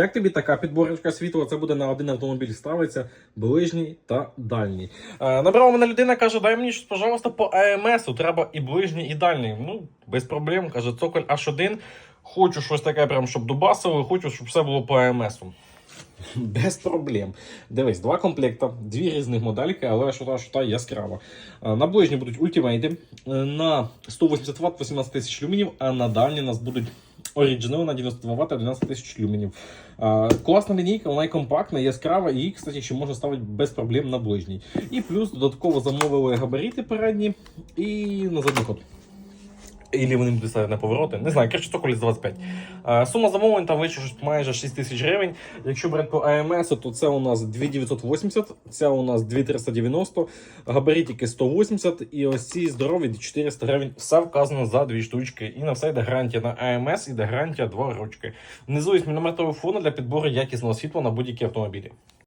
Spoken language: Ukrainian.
Як тобі така підборочка світла? Це буде на один автомобіль ставиться ближній та дальній. Е, набрала мене людина, каже: дай мені щось, пожалуйста, по АМС. Треба і ближній, і дальній. Ну, без проблем. Каже, цоколь H1. Хочу щось таке, прям, щоб дубасили, хочу, щоб все було по АМСу. Без проблем. Дивись, два комплекта, дві різних модельки, але що та, що та яскрава. На ближні будуть ультимейти, е, на 180 Вт 18 тисяч люменів, а на дальні нас будуть оригінали на 92 Вт 12 тисяч люменів. Класна лінійка, вона і компактна, яскрава, і її, кстати, ще можна ставити без проблем на ближній. І плюс додатково замовили габарити передні і на задній ход. Ілі вони будуть ставити на повороти. Не знаю, коротше, токолі з 25. Сума замовлень там вийшла майже 6 тисяч гривень. Якщо брати по АМС, то це у нас 2980, ця у нас 2390, габаритики 180 і ось ці здорові 400 гривень. Все вказано за дві штучки. І на все йде гарантія на АМС, іде гарантія 2 ручки. Внизу є номер телефону для підбору якісного світла на будь-які автомобілі.